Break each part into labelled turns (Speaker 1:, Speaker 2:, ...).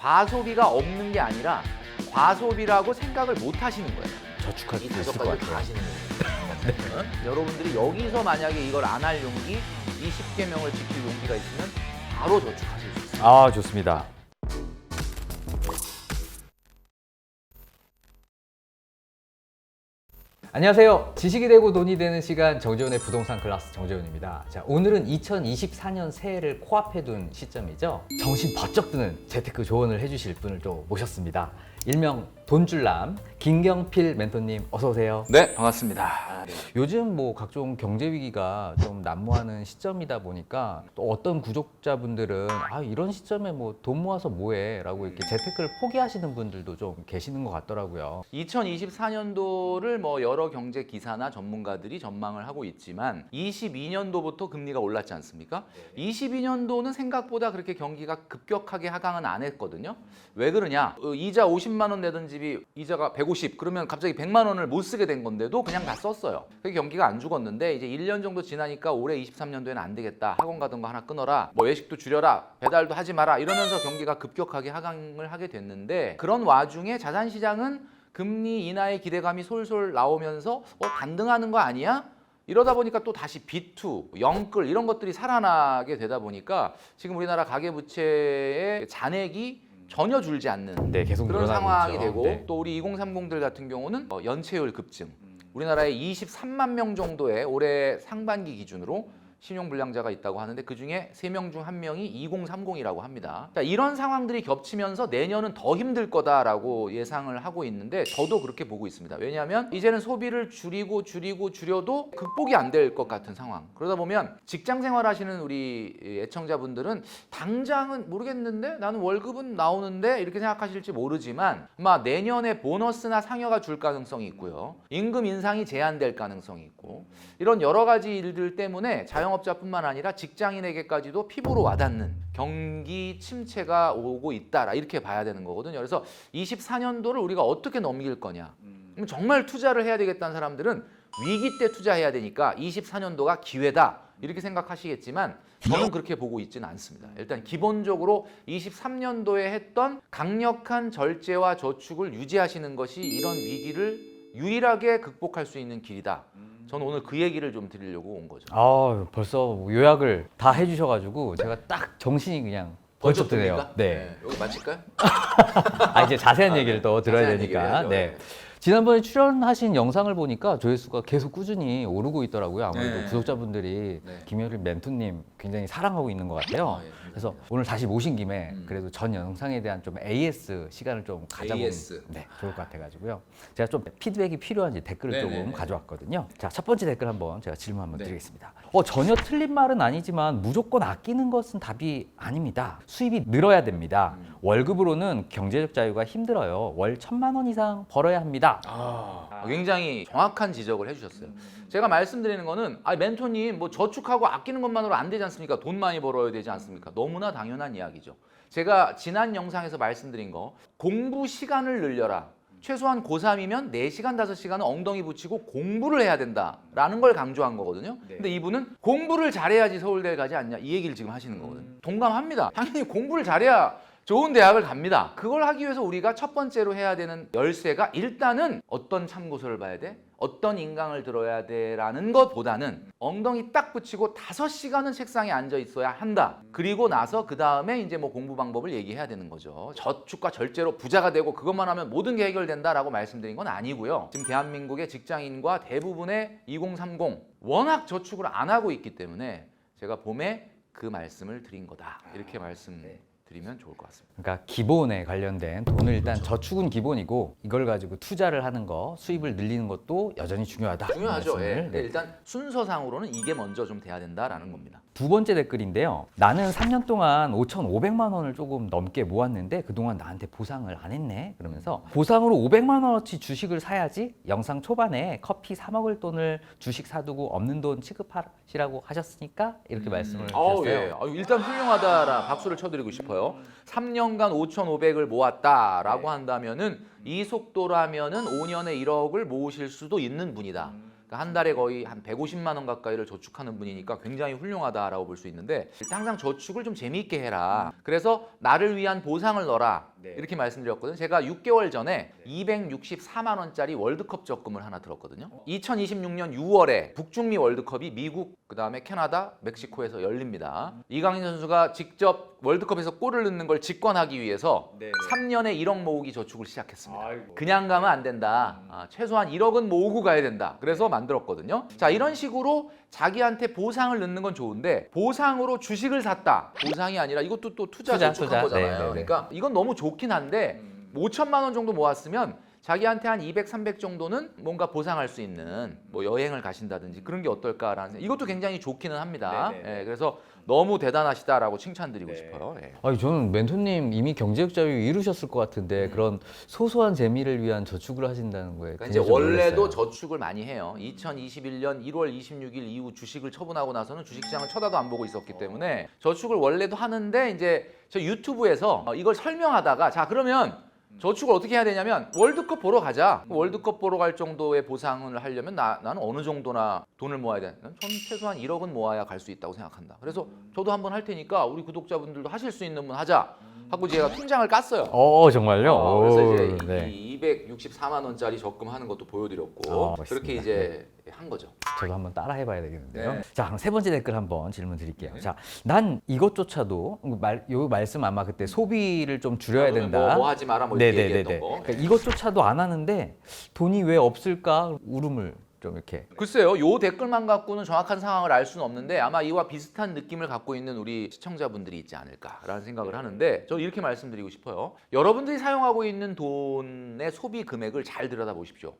Speaker 1: 과소비가 없는 게 아니라 과소비라고 생각을 못 하시는 거예요.
Speaker 2: 저축할 이수
Speaker 1: 다섯
Speaker 2: 있을 것
Speaker 1: 가지를 다
Speaker 2: 같아요.
Speaker 1: 하시는 거예요. 여러분들이 여기서 만약에 이걸 안 할 용기, 이 10개명을 지킬 용기가 있으면 바로 저축하실 수 있어요.
Speaker 2: 아 좋습니다. 안녕하세요. 지식이 되고 돈이 되는 시간 정재훈의 부동산 클래스 정재훈입니다. 자, 오늘은 2024년 새해를 코앞에 둔 시점이죠. 정신 번쩍 드는 재테크 조언을 해주실 분을 또 모셨습니다. 일명 돈줄남 김경필 멘토님 어서 오세요.
Speaker 1: 네, 반갑습니다.
Speaker 2: 요즘 뭐 각종 경제 위기가 좀 난무하는 시점이다 보니까 또 어떤 구독자분들은 아 이런 시점에 뭐 돈 모아서 뭐해라고 이렇게 재테크를 포기하시는 분들도 좀 계시는 것 같더라고요.
Speaker 1: 2024년도를 뭐 여러 경제 기사나 전문가들이 전망을 하고 있지만 22년도부터 금리가 올랐지 않습니까? 22년도는 생각보다 그렇게 경기가 급격하게 하강은 안 했거든요. 왜 그러냐? 어, 이자 50만 원 내던 집이 이자가 150 그러면 갑자기 100만 원을 못 쓰게 된 건데도 그냥 다 썼어요. 그게 경기가 안 죽었는데 이제 1년 정도 지나니까 올해 23년도에는 안 되겠다. 학원 가던 거 하나 끊어라. 뭐 외식도 줄여라. 배달도 하지 마라. 이러면서 경기가 급격하게 하강을 하게 됐는데 그런 와중에 자산 시장은 금리 인하의 기대감이 솔솔 나오면서 어 반등하는 거 아니야? 이러다 보니까 또 다시 B2, 영끌 이런 것들이 살아나게 되다 보니까 지금 우리나라 가계부채의 잔액이 전혀 줄지 않는
Speaker 2: 네, 계속
Speaker 1: 그런
Speaker 2: 늘어나고
Speaker 1: 상황이
Speaker 2: 있죠.
Speaker 1: 되고
Speaker 2: 네.
Speaker 1: 또 우리 2030들 같은 경우는 어, 연체율 급증. 우리나라에 23만 명 정도의 올해 상반기 기준으로 신용불량자가 있다고 하는데 그 중에 3명 중 1명이 2030이라고 합니다. 자, 이런 상황들이 겹치면서 내년은 더 힘들 거다라고 예상을 하고 있는데 저도 그렇게 보고 있습니다. 왜냐하면 이제는 소비를 줄이고 줄이고 줄여도 극복이 안 될 것 같은 상황. 그러다 보면 직장 생활하시는 우리 애청자분들은 당장은 모르겠는데 나는 월급은 나오는데 이렇게 생각하실지 모르지만 아마 내년에 보너스나 상여가 줄 가능성이 있고요. 임금 인상이 제한될 가능성이 있고 이런 여러 가지 일들 때문에 자영 업자뿐만 아니라 직장인에게까지도 피부로 와닿는 경기 침체가 오고 있다 이렇게 봐야 되는 거거든요. 그래서 24년도를 우리가 어떻게 넘길 거냐. 그럼 정말 투자를 해야 되겠다는 사람들은 위기 때 투자해야 되니까 24년도가 기회다 이렇게 생각하시겠지만 저는 그렇게 보고 있지는 않습니다. 일단 기본적으로 23년도에 했던 강력한 절제와 저축을 유지하시는 것이 이런 위기를 유일하게 극복할 수 있는 길이다. 저는 오늘 그 얘기를 좀 드리려고 온 거죠.
Speaker 2: 아 벌써 요약을 다 해주셔가지고 제가 딱 정신이 그냥 번쩍 드네요.
Speaker 1: 듭니까?
Speaker 2: 네.
Speaker 1: 여기 마칠까요?
Speaker 2: 아 이제 자세한 얘기를 또 들어야
Speaker 1: 자세한 얘기를
Speaker 2: 되니까.
Speaker 1: 해야죠.
Speaker 2: 네. 지난번에 출연하신 영상을 보니까 조회수가 계속 꾸준히 오르고 있더라고요. 아무래도
Speaker 1: 네.
Speaker 2: 구독자분들이
Speaker 1: 네.
Speaker 2: 김효리 멘토님 굉장히 사랑하고 있는 것 같아요.
Speaker 1: 아, 예,
Speaker 2: 그래서 오늘 다시 모신 김에
Speaker 1: 음.
Speaker 2: 그래도 전 영상에 대한 좀 AS 시간을 좀 가져보면
Speaker 1: AS.
Speaker 2: 네, 좋을 것 같아가지고요. 제가 좀 피드백이 필요한지 댓글을
Speaker 1: 네,
Speaker 2: 조금
Speaker 1: 네, 네.
Speaker 2: 가져왔거든요. 자, 첫 번째 댓글 한번 제가 질문 한번
Speaker 1: 네.
Speaker 2: 드리겠습니다. 어, 전혀 틀린 말은 아니지만 무조건 아끼는 것은 답이 아닙니다. 수입이 늘어야 됩니다.
Speaker 1: 음.
Speaker 2: 월급으로는 경제적 자유가 힘들어요. 월 천만 원 이상 벌어야 합니다.
Speaker 1: 아, 굉장히 정확한 지적을 해주셨어요. 제가 말씀드리는 거는 아 멘토님 뭐 저축하고 아끼는 것만으로 안 되지 않습니까? 돈 많이 벌어야 되지 않습니까? 너무나 당연한 이야기죠. 제가 지난 영상에서 말씀드린 거 공부 시간을 늘려라. 최소한 고3이면 4시간, 5시간은 엉덩이 붙이고 공부를 해야 된다라는 걸 강조한 거거든요. 근데 이분은 공부를 잘해야지 서울대를 가지 않냐 이 얘기를 지금 하시는 거거든요. 동감합니다. 당연히 공부를 잘해야 좋은 대학을 갑니다. 그걸 하기 위해서 우리가 첫 번째로 해야 되는 열쇠가 일단은 어떤 참고서를 봐야 돼? 어떤 인강을 들어야 돼라는 것보다는 엉덩이 딱 붙이고 다섯 시간은 책상에 앉아 있어야 한다. 그리고 나서 그 다음에 이제 뭐 공부 방법을 얘기해야 되는 거죠. 저축과 절제로 부자가 되고 그것만 하면 모든 게 해결된다라고 말씀드린 건 아니고요. 지금 대한민국의 직장인과 대부분의 2030 워낙 저축을 안 하고 있기 때문에 제가 봄에 그 말씀을 드린 거다. 이렇게 말씀 드리면 좋을 것 같습니다.
Speaker 2: 그러니까 기본에 관련된 돈을 일단 저축은 기본이고 이걸 가지고 투자를 하는 거, 수입을 늘리는 것도 여전히 중요하다.
Speaker 1: 중요하죠.
Speaker 2: 말씀을,
Speaker 1: 예.
Speaker 2: 네.
Speaker 1: 근데 일단 순서상으로는 이게 먼저 좀 돼야 된다라는 겁니다.
Speaker 2: 두 번째 댓글인데요. 나는 3년 동안 5,500만 원을 조금 넘게 모았는데 그동안 나한테 보상을 안 했네. 그러면서 보상으로 500만 원어치 주식을 사야지 영상 초반에 커피 사 먹을 돈을 주식 사두고 없는 돈 취급하시라고 하셨으니까 이렇게 말씀을
Speaker 1: 아우,
Speaker 2: 주셨어요.
Speaker 1: 예. 아유, 일단 훌륭하다라 박수를 쳐드리고 싶어요. 3년간 5,500을 모았다라고 한다면은 이 속도라면은 5년에 1억을 모으실 수도 있는 분이다. 그러니까 한 달에 거의 한 150만 원 가까이를 저축하는 분이니까 굉장히 훌륭하다라고 볼 수 있는데 항상 저축을 좀 재미있게 해라. 그래서 나를 위한 보상을 넣어라.
Speaker 3: 네.
Speaker 1: 이렇게 말씀드렸거든요. 제가 6개월 전에 264만 원짜리 월드컵 적금을 하나 들었거든요. 2026년 6월에 북중미 월드컵이 미국, 그다음에 캐나다, 멕시코에서 열립니다. 이강인 선수가 직접 월드컵에서 골을 넣는 걸 직관하기 위해서
Speaker 3: 네, 네.
Speaker 1: 3년에 1억 모으기 저축을 시작했습니다.
Speaker 3: 아이고.
Speaker 1: 그냥 가면 안 된다. 아, 최소한 1억은 모으고 가야 된다. 그래서 만들었거든요. 자, 이런 식으로 자기한테 보상을 넣는 건 좋은데 보상으로 주식을 샀다. 보상이 아니라 이것도 또 투자,
Speaker 2: 투자,
Speaker 1: 저축한
Speaker 2: 투자.
Speaker 1: 거잖아요.
Speaker 2: 네, 네, 네.
Speaker 1: 그러니까 이건 너무 좋긴 한데
Speaker 3: 음.
Speaker 1: 5천만 원 정도 모았으면 자기한테 한 200, 300 정도는 뭔가 보상할 수 있는 뭐 여행을 가신다든지 그런 게 어떨까라는. 이것도 굉장히 좋기는 합니다.
Speaker 3: 네, 네, 네.
Speaker 1: 예, 그래서 너무 대단하시다라고 칭찬드리고
Speaker 3: 네.
Speaker 1: 싶어요. 예.
Speaker 2: 아니 저는 멘토님 이미 경제적 자유 이루셨을 것 같은데 그런 소소한 재미를 위한 저축을 하신다는 거에
Speaker 1: 그러니까 이제
Speaker 2: 굉장히 좀
Speaker 1: 원래도
Speaker 2: 놀랐어요.
Speaker 1: 저축을 많이 해요. 2021년 1월 26일 이후 주식을 처분하고 나서는 주식시장을 쳐다도 안 보고 있었기 때문에 저축을 원래도 하는데 이제 저 유튜브에서 어, 이걸 설명하다가 자 그러면 저축을 어떻게 해야 되냐면 월드컵 보러 가자. 월드컵 보러 갈 정도의 보상을 하려면 나, 나는 어느 정도나 돈을 모아야 돼. 난전 최소한 1억은 모아야 갈 수 있다고 생각한다. 그래서 저도 한번 할 테니까 우리 구독자분들도 하실 수 있는 분 하자. 하고 제가 통장을 깠어요.
Speaker 2: 어 정말요?
Speaker 1: 어, 그래서
Speaker 2: 오,
Speaker 1: 이제
Speaker 2: 네.
Speaker 1: 이 264만 원짜리 적금하는 것도 보여드렸고
Speaker 2: 어, 멋있습니다.
Speaker 1: 그렇게 이제 한 거죠.
Speaker 2: 저도 한번 따라 해봐야 되겠는데요.
Speaker 1: 네.
Speaker 2: 자, 그럼 세 번째 댓글 한번 질문 드릴게요. 자, 난 이것조차도 말, 요 말씀 아마 그때 소비를 좀 줄여야
Speaker 1: 그러면
Speaker 2: 된다.
Speaker 1: 뭐, 뭐 하지 마라 뭐 이렇게 얘기했던 거.
Speaker 2: 그러니까 이것조차도 안 하는데 돈이 왜 없을까 울음을 좀 이렇게.
Speaker 1: 글쎄요, 요 댓글만 갖고는 정확한 상황을 알 수는 없는데 아마 이와 비슷한 느낌을 갖고 있는 우리 시청자분들이 있지 않을까라는 생각을 하는데 저 이렇게 말씀드리고 싶어요. 여러분들이 사용하고 있는 돈의 소비 금액을 잘 들여다 보십시오.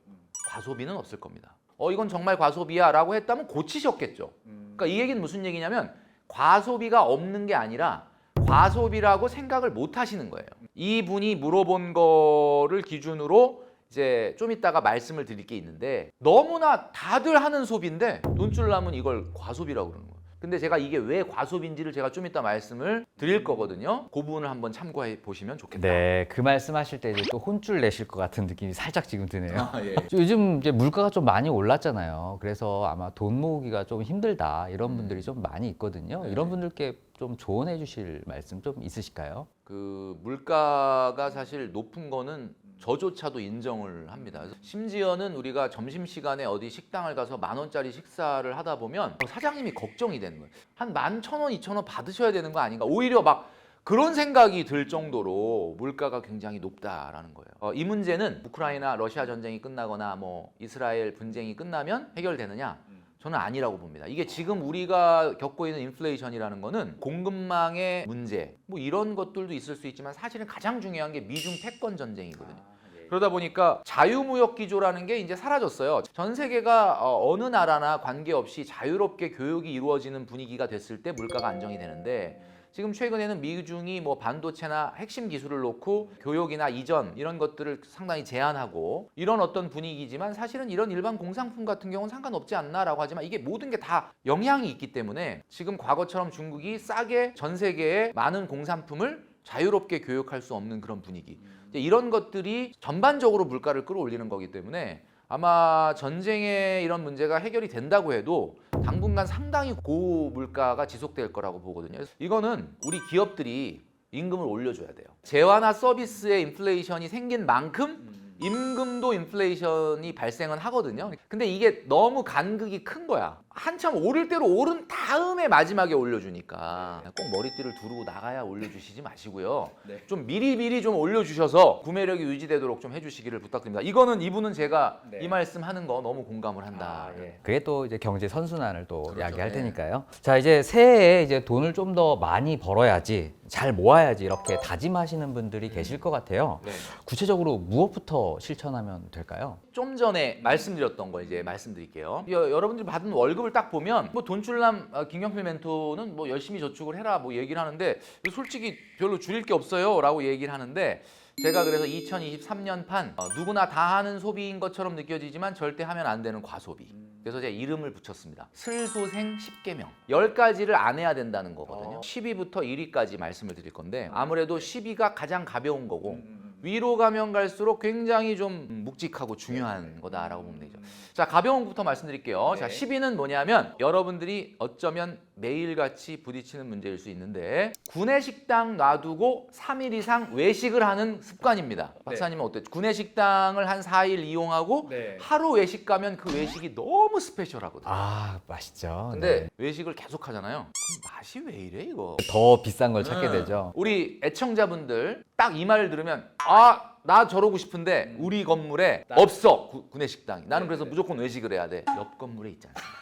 Speaker 1: 과소비는 없을 겁니다. 어 이건 정말 과소비야 라고 했다면 고치셨겠죠. 그러니까 이 얘기는 무슨 얘기냐면 과소비가 없는 게 아니라 과소비라고 생각을 못 하시는 거예요. 이분이 물어본 거를 기준으로 이제 좀 이따가 말씀을 드릴 게 있는데 너무나 다들 하는 소비인데 돈줄 남은 이걸 과소비라고 그러는 거예요. 근데 제가 이게 왜 과소비인지를 제가 좀 이따 말씀을 드릴 거거든요. 그 부분을 한번 참고해 보시면 좋겠다.
Speaker 2: 네, 그 말씀하실 때 이제 또 혼쭐 내실 것 같은 느낌이 살짝 지금 드네요.
Speaker 1: 아, 예.
Speaker 2: 요즘 이제 물가가 좀 많이 올랐잖아요. 그래서 아마 돈 모으기가 좀 힘들다 이런 분들이 좀 많이 있거든요.
Speaker 1: 네.
Speaker 2: 이런 분들께 좀 조언해 주실 말씀 좀 있으실까요?
Speaker 1: 그 물가가 사실 높은 거는 저조차도 인정을 합니다. 심지어는 우리가 점심 시간에 어디 식당을 가서 만 원짜리 식사를 하다 보면 사장님이 걱정이 되는 거예요. 한 만 천 원, 이천 원 받으셔야 되는 거 아닌가? 오히려 막 그런 생각이 들 정도로 물가가 굉장히 높다라는 거예요. 어, 이 문제는 우크라이나 러시아 전쟁이 끝나거나 뭐 이스라엘 분쟁이 끝나면 해결되느냐? 저는 아니라고 봅니다. 이게 지금 우리가 겪고 있는 인플레이션이라는 거는 공급망의 문제, 뭐 이런 것들도 있을 수 있지만 사실은 가장 중요한 게 미중 패권 전쟁이거든요. 그러다 보니까 자유무역 기조라는 게 이제 사라졌어요. 전 세계가 어, 어느 나라나 관계없이 자유롭게 교육이 이루어지는 분위기가 됐을 때 물가가 안정이 되는데 지금 최근에는 미중이 뭐 반도체나 핵심 기술을 놓고 교육이나 이전 이런 것들을 상당히 제한하고 이런 어떤 분위기지만 사실은 이런 일반 공산품 같은 경우는 상관없지 않나라고 하지만 이게 모든 게 다 영향이 있기 때문에 지금 과거처럼 중국이 싸게 전 세계에 많은 공산품을 자유롭게 교육할 수 없는 그런 분위기. 이런 것들이 전반적으로 물가를 끌어올리는 거기 때문에 아마 전쟁의 이런 문제가 해결이 된다고 해도 당분간 상당히 고물가가 지속될 거라고 보거든요. 이거는 우리 기업들이 임금을 올려줘야 돼요. 재화나 서비스의 인플레이션이 생긴 만큼 임금도 인플레이션이 발생은 하거든요. 근데 이게 너무 간극이 큰 거야. 한참 오를 대로 오른 다음에 마지막에 올려주니까 꼭 머리띠를 두르고 나가야 올려주시지 마시고요.
Speaker 3: 네.
Speaker 1: 좀 미리미리 좀 올려주셔서 구매력이 유지되도록 좀 해주시기를 부탁드립니다. 이거는 이분은 제가
Speaker 3: 네.
Speaker 1: 이 말씀 하는 거 너무 공감을 한다.
Speaker 3: 아, 예.
Speaker 2: 그게 또 이제 경제 선순환을 또
Speaker 1: 그렇죠.
Speaker 2: 이야기할
Speaker 1: 네.
Speaker 2: 테니까요. 자 이제 새해에 이제 돈을 좀 더 많이 벌어야지 잘 모아야지 이렇게 다짐하시는 분들이 계실 것 같아요.
Speaker 1: 네.
Speaker 2: 구체적으로 무엇부터 실천하면 될까요?
Speaker 1: 좀 전에 말씀드렸던 거 이제 말씀드릴게요. 여, 여러분들이 받은 월급을 딱 보면 뭐 돈줄남 어, 김경필 멘토는 뭐 열심히 저축을 해라 뭐 얘기를 하는데 솔직히 별로 줄일 게 없어요라고 얘기를 하는데 제가 그래서 2023년 판 어, 누구나 다 하는 소비인 것처럼 느껴지지만 절대 하면 안 되는 과소비. 그래서 제가 이름을 붙였습니다. 슬소생 10개명. 10가지를 안 해야 된다는 거거든요.
Speaker 3: 어.
Speaker 1: 10위부터 1위까지 말씀을 드릴 건데 아무래도 10위가 가장 가벼운 거고
Speaker 3: 음,
Speaker 1: 위로 가면 갈수록 굉장히 좀 묵직하고 중요한 거다라고 보면 되죠. 자, 가벼운부터 말씀드릴게요. 자,
Speaker 3: 네.
Speaker 1: 10위는 뭐냐면 여러분들이 어쩌면 매일같이 부딪히는 문제일 수 있는데 구내식당 놔두고 3일 이상 외식을 하는 습관입니다. 박사님은 어때요? 구내식당을 한 4일 이용하고
Speaker 3: 네.
Speaker 1: 하루 외식 가면 그 외식이 너무 스페셜하거든요.
Speaker 2: 아 맛있죠.
Speaker 1: 근데
Speaker 2: 네.
Speaker 1: 외식을 계속 하잖아요. 그럼 맛이 왜 이래 이거?
Speaker 2: 더 비싼 걸 찾게
Speaker 1: 음.
Speaker 2: 되죠.
Speaker 1: 우리 애청자분들 딱 이 말을 들으면 아 나 저러고 싶은데 우리 건물에
Speaker 3: 나-
Speaker 1: 없어 구, 구내식당이 나는
Speaker 3: 네,
Speaker 1: 그래서
Speaker 3: 네.
Speaker 1: 무조건 외식을 해야 돼 옆 건물에 있지 않습니까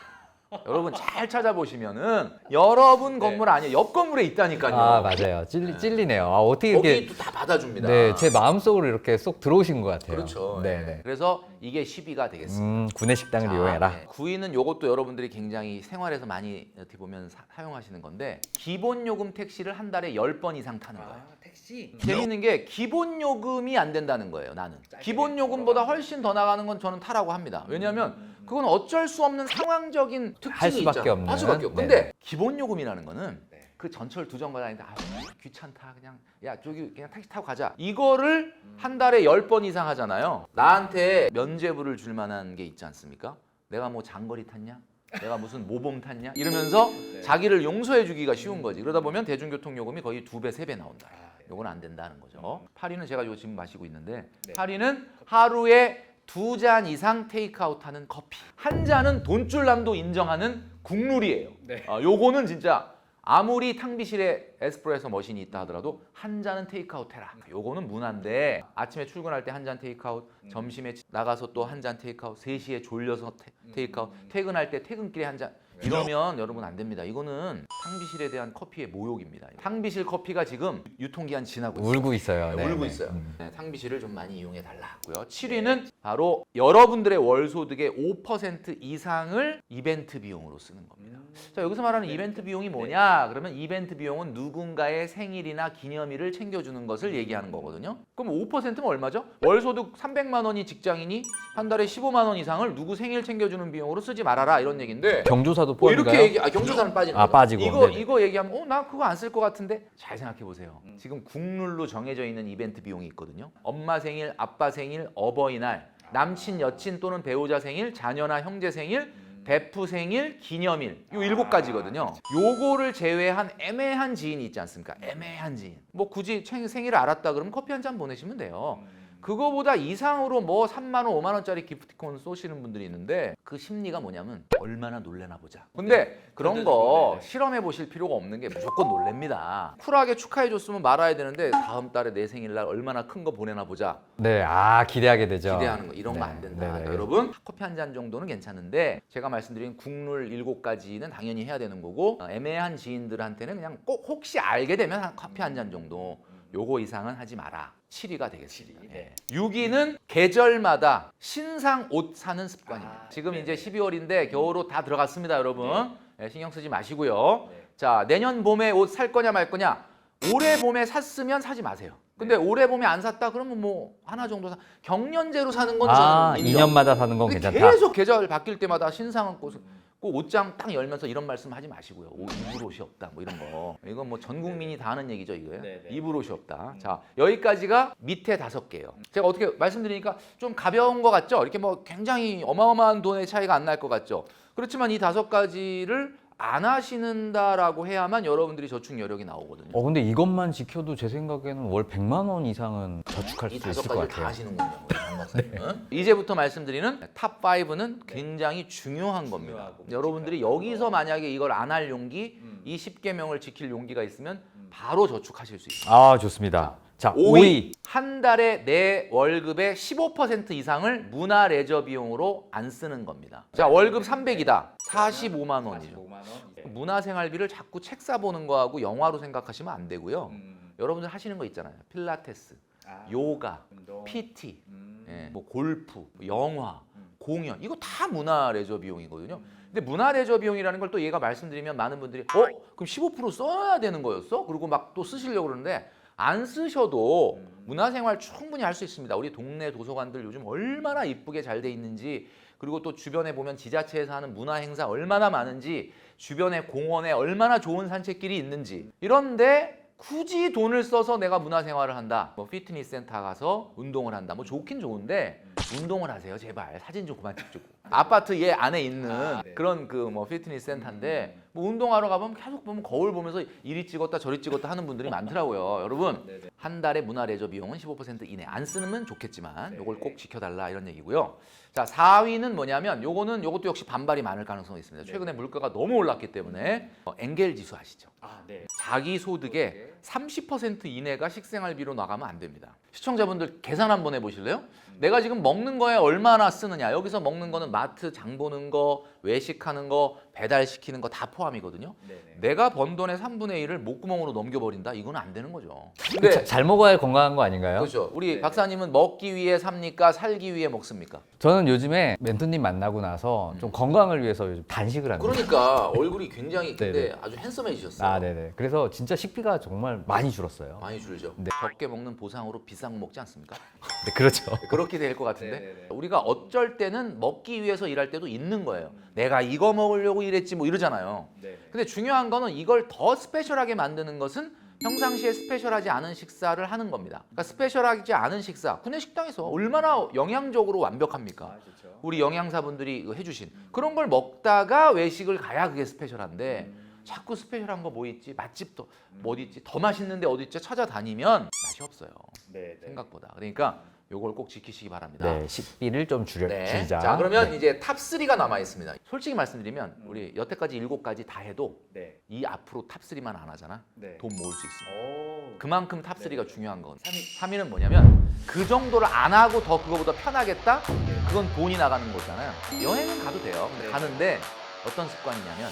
Speaker 1: 여러분 잘 찾아보시면은 여러분 건물 아니에요 옆 건물에 있다니까요
Speaker 2: 아 맞아요. 찔리 찔리네요. 아 어떻게
Speaker 1: 거기
Speaker 2: 이렇게
Speaker 1: 또다 받아줍니다
Speaker 2: 네, 제 마음속으로 이렇게 쏙 들어오신 것 같아요.
Speaker 1: 그렇죠
Speaker 2: 네,
Speaker 1: 네.
Speaker 2: 네.
Speaker 1: 그래서 이게 10위가 되겠습니다
Speaker 2: 음, 구내식당을
Speaker 1: 자,
Speaker 2: 이용해라.
Speaker 1: 네. 9위는 요것도 여러분들이 굉장히 생활에서 많이 어떻게 보면 사, 사용하시는 건데 기본 요금 택시를 한 달에 10번 이상 타는 거예요
Speaker 3: 아, 택시.
Speaker 1: 재밌는 게 기본 요금이 안 된다는 거예요. 나는 기본 요금보다 훨씬 더 나가는 건 저는 타라고 합니다. 왜냐하면
Speaker 3: 음, 음.
Speaker 1: 그건 어쩔 수 없는 상황적인 특징이
Speaker 2: 할 수밖에
Speaker 1: 있잖아.
Speaker 2: 없는.
Speaker 1: 할 수밖에 없.
Speaker 2: 네.
Speaker 1: 근데 기본 요금이라는 거는
Speaker 3: 네.
Speaker 1: 그 전철 두 정거 다니는데 아 귀찮다 그냥 야 저기 그냥 택시 타고 가자. 이거를
Speaker 3: 음.
Speaker 1: 한 달에 10번 이상 하잖아요. 나한테 면죄부를 줄 만한 게 있지 않습니까? 내가 뭐 장거리 탔냐? 내가 무슨 모범 탔냐? 이러면서
Speaker 3: 네.
Speaker 1: 자기를 용서해 주기가 쉬운 거지. 그러다 보면 대중교통 요금이 거의 두 배, 세 배 나온다.
Speaker 3: 아, 네.
Speaker 1: 요건 안 된다는 거죠. 파리는 제가 요 지금 마시고 있는데
Speaker 3: 네.
Speaker 1: 파리는 하루에 두 잔 이상 테이크아웃 하는 커피. 한 잔은 돈줄남도 인정하는 국룰이에요.
Speaker 3: 네.
Speaker 1: 아, 요거는 진짜 아무리 탕비실에 에스프레소 머신이 있다 하더라도 한 잔은 테이크아웃 해라. 요거는 문화인데 아침에 출근할 때 한 잔 테이크아웃,
Speaker 3: 음.
Speaker 1: 점심에 나가서 또 한 잔 테이크아웃, 3시에 졸려서 테,
Speaker 3: 음,
Speaker 1: 테이크아웃,
Speaker 3: 음, 음.
Speaker 1: 퇴근할 때 퇴근길에 한 잔.
Speaker 3: 네.
Speaker 1: 이러면 여러분 안 됩니다. 이거는 탕비실에 대한 커피의 모욕입니다. 탕비실 커피가 지금 유통기한 지나고 있어요.
Speaker 2: 울고 있어요. 네,
Speaker 1: 울고
Speaker 2: 네.
Speaker 1: 있어요.
Speaker 2: 음.
Speaker 1: 네, 탕비실을 좀 많이 이용해 달라고요. 7위는 바로 여러분들의 월 소득의 5% 이상을 이벤트 비용으로 쓰는 겁니다.
Speaker 3: 음.
Speaker 1: 자 여기서 말하는
Speaker 3: 이벤트.
Speaker 1: 이벤트 비용이 뭐냐? 그러면 이벤트 비용은 누군가의 생일이나 기념일을 챙겨주는 것을 얘기하는 거거든요. 그럼 5%면 얼마죠? 월 소득 300만 원이 직장인이 한 달에 15만 원 이상을 누구 생일 챙겨주는 비용으로 쓰지 말아라 이런 얘기인데.
Speaker 2: 경조사도
Speaker 1: 뭐
Speaker 2: 포함인가요?
Speaker 1: 이렇게 얘기, 아 경조사는 빠지는
Speaker 2: 아,
Speaker 1: 거죠.
Speaker 2: 빠지고.
Speaker 1: 이거
Speaker 2: 네네.
Speaker 1: 이거 얘기하면 어 나 그거 안 쓸 것 같은데 잘 생각해 보세요.
Speaker 3: 음.
Speaker 1: 지금 국룰로 정해져 있는 이벤트 비용이 있거든요. 엄마 생일, 아빠 생일, 어버이날, 남친, 여친 또는 배우자 생일, 자녀나 형제 생일,
Speaker 3: 음.
Speaker 1: 베프 생일, 기념일 요 일곱
Speaker 3: 아,
Speaker 1: 가지거든요. 요거를 제외한 애매한 지인이 있지 않습니까? 애매한 지인. 뭐 굳이 생- 생일을 알았다 그러면 커피 한 잔 보내시면 돼요.
Speaker 3: 음.
Speaker 1: 그거보다 이상으로 뭐 3만 원, 5만 원짜리 기프티콘 쏘시는 분들이 있는데 그 심리가 뭐냐면 얼마나 놀래나 보자. 근데 그런
Speaker 3: 네,
Speaker 1: 거
Speaker 3: 네, 네.
Speaker 1: 실험해 보실 필요가 없는 게 무조건 놀랍니다. 쿨하게 축하해 줬으면 말아야 되는데 다음 달에 내 생일날 얼마나 큰 거 보내나 보자.
Speaker 2: 네, 아 기대하게 되죠.
Speaker 1: 기대하는 거 이런 거
Speaker 2: 네,
Speaker 1: 안 된다.
Speaker 2: 네, 네.
Speaker 1: 여러분 커피 한 잔 정도는 괜찮은데 제가 말씀드린 국룰 일곱 가지는 당연히 해야 되는 거고 어, 애매한 지인들한테는 그냥 꼭 혹시 알게 되면 한 커피 한 잔 정도 요거 이상은 하지 마라. 7위가 되겠습니다.
Speaker 3: 칠위, 네.
Speaker 1: 6위는 계절마다 신상 옷 사는 습관입니다.
Speaker 3: 아,
Speaker 1: 지금
Speaker 3: 네.
Speaker 1: 이제 12월인데 겨울옷 다 들어갔습니다, 여러분. 네, 신경 쓰지 마시고요.
Speaker 3: 네.
Speaker 1: 자, 내년 봄에 옷 살 거냐 말 거냐? 올해 봄에 샀으면 사지 마세요. 근데 올해 봄에 안 샀다 그러면 뭐 하나 정도 사 경년제로 사는 건
Speaker 2: 아,
Speaker 1: 저는 인정.
Speaker 2: 2년마다 사는 건 괜찮다.
Speaker 1: 계속 계절 바뀔 때마다 신상은 꼭, 꼭 옷장 딱 열면서 이런 말씀 하지 마시고요. 오, 입을 옷이 없다 뭐 이런 거. 이건 뭐 전 국민이 다 하는 얘기죠 이거요.
Speaker 3: 네, 네.
Speaker 1: 입을 옷이 없다. 자 여기까지가 밑에 다섯 개요. 제가 어떻게 말씀드리니까 좀 가벼운 것 같죠? 이렇게 뭐 굉장히 어마어마한 돈의 차이가 안 날 것 같죠? 그렇지만 이 다섯 가지를 안 하시는다라고 해야만 여러분들이 저축 여력이 나오거든요.
Speaker 2: 어 근데 이것만 지켜도 제 생각에는 월 100만 원 이상은 저축할 이수
Speaker 1: 다섯
Speaker 2: 있을
Speaker 1: 것다
Speaker 2: 같아요.
Speaker 1: 하시는군요. 강 박사님은. 이제부터 말씀드리는 탑 5는 굉장히 중요한 겁니다.
Speaker 3: 중요하고
Speaker 1: 여러분들이. 여기서 만약에 이걸 안 할 용기,
Speaker 3: 음.
Speaker 1: 이 10개명을 지킬 용기가 있으면
Speaker 3: 음.
Speaker 1: 바로 저축하실 수 있습니다.
Speaker 2: 아 좋습니다. 자
Speaker 1: 5위.
Speaker 2: 5위.
Speaker 1: 한 달에 내 월급의 15% 이상을 문화 레저 비용으로 안 쓰는 겁니다. 자, 월급 300이다. 45만 원이죠.
Speaker 3: 45만 원. 네.
Speaker 1: 문화 생활비를 자꾸 책 사보는 거하고 영화로 생각하시면 안 되고요.
Speaker 3: 음.
Speaker 1: 여러분들 하시는 거 있잖아요. 필라테스,
Speaker 3: 아,
Speaker 1: 요가,
Speaker 3: 운동.
Speaker 1: PT,
Speaker 3: 음.
Speaker 1: 예, 뭐 골프, 영화,
Speaker 3: 음.
Speaker 1: 공연 이거 다 문화 레저 비용이거든요.
Speaker 3: 음.
Speaker 1: 근데 문화 레저 비용이라는 걸 또 얘가 말씀드리면 많은 분들이 어 그럼 15% 써야 되는 거였어? 그리고 막 또 쓰시려고 그러는데 안 쓰셔도
Speaker 3: 음.
Speaker 1: 문화생활 충분히 할 수 있습니다. 우리 동네 도서관들 요즘 얼마나 이쁘게 잘 돼 있는지 그리고 또 주변에 보면 지자체에서 하는 문화 행사 얼마나 많은지 주변에 공원에 얼마나 좋은 산책길이 있는지 이런데 굳이 돈을 써서 내가 문화생활을 한다. 뭐 피트니스 센터 가서 운동을 한다. 뭐 좋긴 좋은데 운동을 하세요, 제발. 사진 좀 그만 찍고. 아파트 예 안에 있는
Speaker 3: 아, 네.
Speaker 1: 그런 그 뭐 피트니스 센터인데 뭐 운동하러 가보면 계속 보면 거울 보면서 이리 찍었다 저리 찍었다 하는 분들이 많더라고요. 여러분
Speaker 3: 네네.
Speaker 1: 한 달에 문화 레저 비용은 15% 이내 안 쓰면 좋겠지만
Speaker 3: 네.
Speaker 1: 요걸 꼭 지켜달라 이런 얘기고요. 자 4위는 뭐냐면 요거는 요것도 역시 반발이 많을 가능성이 있습니다.
Speaker 3: 네.
Speaker 1: 최근에 물가가 너무 올랐기 때문에 어, 엔겔 지수 아시죠?
Speaker 3: 아, 네.
Speaker 1: 자기 소득의 30% 이내가 식생활비로 나가면 안 됩니다. 시청자분들 계산 한번 해보실래요? 내가 지금 먹는 거에 얼마나 쓰느냐. 여기서 먹는 거는 마트 장 보는 거, 외식하는 거, 배달시키는 거 다 포함이거든요.
Speaker 3: 네네.
Speaker 1: 내가 번 돈의 3분의 1을 목구멍으로 넘겨버린다? 이건 안 되는 거죠.
Speaker 2: 자-
Speaker 1: 근데
Speaker 2: 잘 먹어야 건강한 거 아닌가요?
Speaker 1: 그렇죠. 우리
Speaker 3: 네.
Speaker 1: 박사님은 먹기 위해 삽니까? 살기 위해 먹습니까?
Speaker 2: 저는 요즘에 멘토님 만나고 나서 좀 건강을 위해서 요즘 단식을 합니다.
Speaker 1: 그러니까 얼굴이 굉장히 근데
Speaker 2: 네네.
Speaker 1: 아주 핸섬해지셨어요.
Speaker 2: 아, 네네. 그래서 진짜 식비가 정말 많이 줄었어요.
Speaker 1: 많이 줄죠.
Speaker 2: 네.
Speaker 1: 적게 먹는 보상으로 비싼 거 먹지 않습니까?
Speaker 2: 네, 그렇죠.
Speaker 1: 그렇게 될 것 같은데
Speaker 3: 네네네.
Speaker 1: 우리가 어쩔 때는 먹기 위해서 일할 때도 있는 거예요. 내가 이거 먹으려고 일했지 뭐 이러잖아요.
Speaker 3: 네네.
Speaker 1: 근데 중요한 거는 이걸 더 스페셜하게 만드는 것은 평상시에 스페셜하지 않은 식사를 하는 겁니다. 그러니까 스페셜하지 않은 식사, 구내 식당에서 얼마나 영양적으로 완벽합니까?
Speaker 3: 아.
Speaker 1: 우리 영양사분들이 이거 해주신 그런 걸 먹다가 외식을 가야 그게 스페셜한데
Speaker 3: 음.
Speaker 1: 자꾸 스페셜한 거 뭐 있지 맛집도 뭐 어디 있지 더 맛있는데 어디 있지 찾아다니면 맛이 없어요
Speaker 3: 네, 네.
Speaker 1: 생각보다 그러니까 요걸 꼭 지키시기 바랍니다.
Speaker 2: 네, 식비를 좀 줄여,
Speaker 1: 네.
Speaker 2: 줄이자.
Speaker 1: 자 그러면
Speaker 2: 네.
Speaker 1: 이제 탑 3가 남아 있습니다. 솔직히 말씀드리면 우리 여태까지 일곱 가지 다 해도
Speaker 3: 네.
Speaker 1: 이 앞으로 탑 3만 안 하잖아.
Speaker 3: 네.
Speaker 1: 돈 모을 수 있습니다.
Speaker 3: 오.
Speaker 1: 그만큼 탑
Speaker 3: 네.
Speaker 1: 3가 중요한 건 3위, 3위는 뭐냐면 그 정도를 안 하고 더 그거보다 편하겠다? 그건 돈이 나가는 거잖아요. 여행은 가도 돼요. 근데
Speaker 3: 네.
Speaker 1: 가는데 어떤 습관이냐면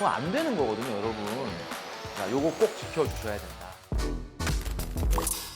Speaker 1: 그건 안 되는 거거든요, 여러분. 자, 요거 꼭 지켜주셔야 된다.